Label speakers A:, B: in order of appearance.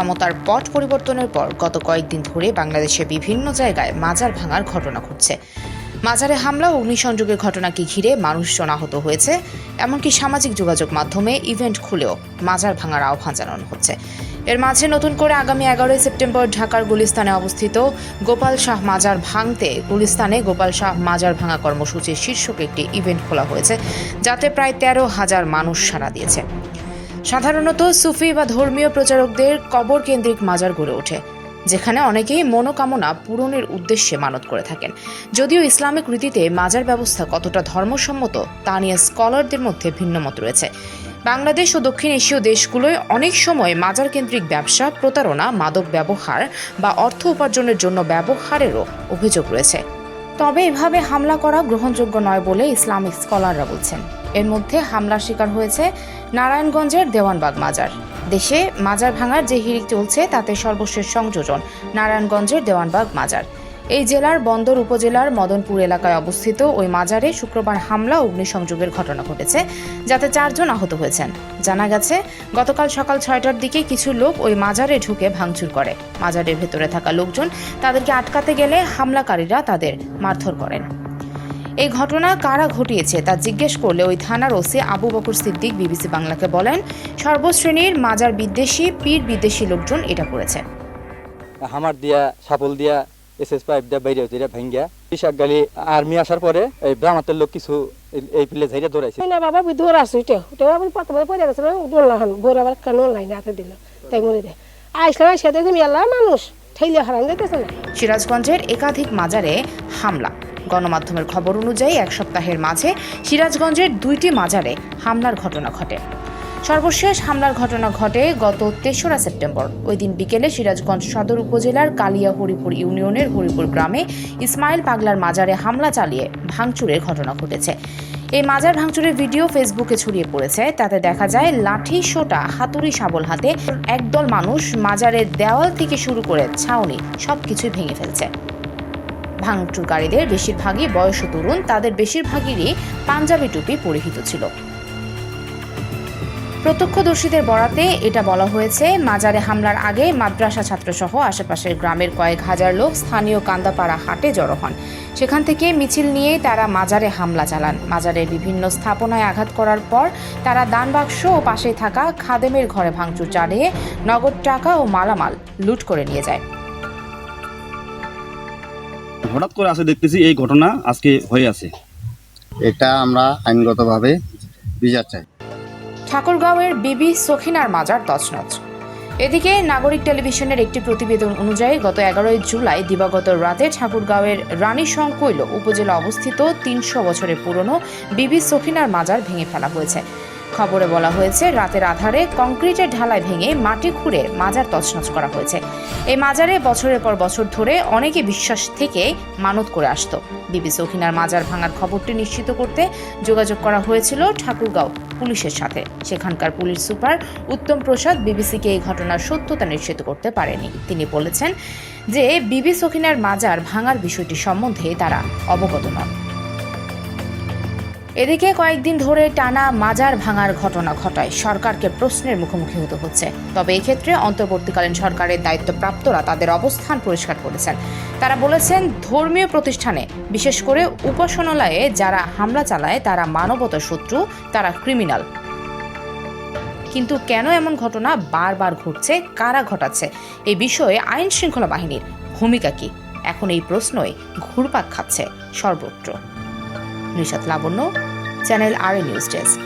A: ক্ষমতার পট পরিবর্তনের পর গত কয়েকদিন ধরে বাংলাদেশে বিভিন্ন জায়গায় মাজার ভাঙার ঘটনা ঘটছে। মাজারে হামলা ও অগ্নিসংযোগের ঘটনাকে ঘিরে মানুষজন আহত হয়েছে, এমনকি সামাজিক যোগাযোগ মাধ্যমে ইভেন্ট খুলেও মাজার ভাঙার আহ্বান জানানো হচ্ছে। এর মাঝে নতুন করে আগামী এগারোই সেপ্টেম্বর ঢাকার গুলিস্তানে অবস্থিত গোপাল শাহ মাজার ভাঙতে গুলিস্তানে গোপাল শাহ মাজার ভাঙা কর্মসূচির শীর্ষক একটি ইভেন্ট খোলা হয়েছে, যাতে প্রায় তেরো হাজার মানুষ সাড়া দিয়েছে। সাধারণত সুফি বা ধর্মীয় প্রচারকদের কবর কেন্দ্রিক মাজার গড়ে ওঠে, যেখানে অনেকেই মনোকামনা পূরণের উদ্দেশ্যে মানত করে থাকেন। যদিও ইসলামিক রীতিতে মাজার ব্যবস্থা কতটা ধর্মসম্মত, তা নিয়ে স্কলারদের মধ্যে ভিন্নমত রয়েছে। বাংলাদেশ ও দক্ষিণ এশীয় দেশগুলোয় অনেক সময় মাজার কেন্দ্রিক ব্যবসা, প্রতারণা, মাদক ব্যবহার বা অর্থ উপার্জনের জন্য ব্যবহারেরও অভিযোগ রয়েছে। তবে এভাবে হামলা করা গ্রহণযোগ্য নয় বলে ইসলামিক স্কলাররা বলছেন। এর মধ্যে হামলার শিকার হয়েছে নারায়ণগঞ্জের দেওয়ানবাগ মাজার। দেশে মাজার ভাঙার যে হিড়িক চলছে, তাতে সর্বশেষ সংযোজন নারায়ণগঞ্জের দেওয়ানবাগ মাজার। এই জেলার বন্দর উপজেলার মদনপুর এলাকায় অবস্থিত ওই মাজারে শুক্রবার হামলা, অগ্নিসংযোগের ঘটনা ঘটেছে, যাতে চারজন আহত হয়েছেন। জানা গেছে, গতকাল সকাল ছয়টার দিকে কিছু লোক ওই মাজারে ঢুকে ভাঙচুর করে। মাজারের ভেতরে থাকা লোকজন তাদেরকে আটকাতে গেলে হামলাকারীরা তাদের মারধর করেন। এই ঘটনা কারা ঘটিয়েছে তা জিজ্ঞেস করলে ওই থানার ওসি আবু বকর সিদ্দিক বিবিসি বাংলাকে বলেন, সর্বশ্রেণীর মাজার বিদ্বেষী, পীর বিদ্বেষী লোকজন এটা করেছে।
B: হামার দিয়া, সাপল দিয়া এস এস পাইপ দিয়া বাইরে এটা ভাঙ্গিয়া কৃষক গালি আর্মি আসার পরে এই ব্রাহ্মণের লোক কিছু এই- পিলে ঝাইরা দৌড়াইছে
C: না বাবা বুই দৌড় আসো এটা ওটা আমি প্রথমে পড়ে গেছে দৌড়লা হান ভোর আবার কেন লাইনে হাতে দিল। তাই মরে দেয় আইসলাম সাথে তুমি আল্লাহ মানুষ ঠেলে হারান দিতেছে না।
A: সিরাজগঞ্জের একাধিক মাজারে হামলা। গণমাধ্যমের খবর অনুযায়ী এক সপ্তাহের মাঝে সিরাজগঞ্জের দুইটি মাজারে হামলার ঘটনা ঘটে। সর্বশেষ হামলার ঘটনা ঘটে গত তেসরা সেপ্টেম্বর। ওই দিন বিকেলে সিরাজগঞ্জ সদর উপজেলার কালিয়া হরিপুর ইউনিয়নের হরিপুর গ্রামে ইসমাইল পাগলার মাজারে হামলা চালিয়ে ভাঙচুরের ঘটনা ঘটেছে। এই মাজার ভাঙচুরের ভিডিও ফেসবুকে ছড়িয়ে পড়েছে। তাতে দেখা যায়, লাঠি, সোটা, হাতুড়ি, শাবল হাতে একদল মানুষ মাজারের দেওয়াল থেকে শুরু করে ছাউনি সবকিছুই ভেঙে ফেলছে। ভাঙচুরকারীদের বেশিরভাগই বয়স তরুণ, তাদের বেশিরভাগেরই পাঞ্জাবি টুপি পরিহিত ছিল। প্রত্যক্ষদর্শীদের বরাতে এটা বলা হয়েছে। মাজারে হামলার আগে মাদ্রাসা ছাত্রসহ আশেপাশের গ্রামের কয়েক হাজার লোক স্থানীয় কান্দাপাড়া হাটে জড়ো হন। সেখান থেকে মিছিল নিয়ে তারা মাজারে হামলা চালান। মাজারের বিভিন্ন স্থাপনায় আঘাত করার পর তারা দানবাক্স ও পাশে থাকা খাদেমের ঘরে ভাঙচুর চালিয়ে নগদ টাকা ও মালামাল লুট করে নিয়ে যায়।
D: হঠাৎ করে আসে দেখতেছি এই ঘটনা আজকে হয়ে আছে।
E: এটা আমরা আইনগতভাবে বিচার চাই।
A: ঠাকুরগাঁওয়ের বিবি সখিনার মাজার তছনছ। এদিকে নাগরিক টেলিভিশনের একটি প্রতিবেদন অনুযায়ী গত এগারোই জুলাই দিবাগত রাতে ঠাকুরগাঁওয়ের রানী সংকৈল উপজেলা অবস্থিত তিনশো বছরের পুরনো বিবি সখিনার মাজার ভেঙে ফেলা হয়েছে। খবরে বলা হয়েছে, রাতের আধারে কংক্রিটের ঢালাই ভেঙে মাটি খুঁড়ে মাজার তছনছ করা হয়েছে। এই মাজারে বছরের পর বছর ধরে অনেকে বিশ্বাস থেকে মানত করে আসতো। বিবি সখিনার মাজার ভাঙার খবরটি নিশ্চিত করতে যোগাযোগ করা হয়েছিল ঠাকুরগাঁও পুলিশের সাথে। সেখানকার পুলিশ সুপার উত্তম প্রসাদ বিবিসিকে এই ঘটনার সত্যতা নিশ্চিত করতে পারেনি। তিনি বলেছেন যে বিবি সখিনার মাজার ভাঙার বিষয়টি সম্বন্ধে তারা অবগত নন। এদিকে কয়েকদিন ধরে টানা মাজার ভাঙার ঘটনা ঘটায়। সরকারকে প্রশ্নের মুখোমুখি হতে হচ্ছে। তবে এক্ষেত্রে অন্তর্বর্তীকালীন সরকারের দায়িত্বপ্রাপ্তরা তাদের অবস্থান পরিষ্কার করেছেন। তারা বলেছেন, ধর্মীয় প্রতিষ্ঠানে, বিশেষ করে উপাসনালয়ে যারা হামলা চালায়, তারা মানবতা শত্রু, তারা ক্রিমিনাল। কিন্তু কেন এমন ঘটনা বারবার ঘটছে? কারা ঘটাচ্ছে? এই বিষয়ে আইন শৃঙ্খলা বাহিনীর ভূমিকা কি? এখন এই প্রশ্নই ঘুরপাক খাচ্ছে সর্বত্র। নিশাত লাবণ্য চ্যানেল আর নিউজ ডেস্ক।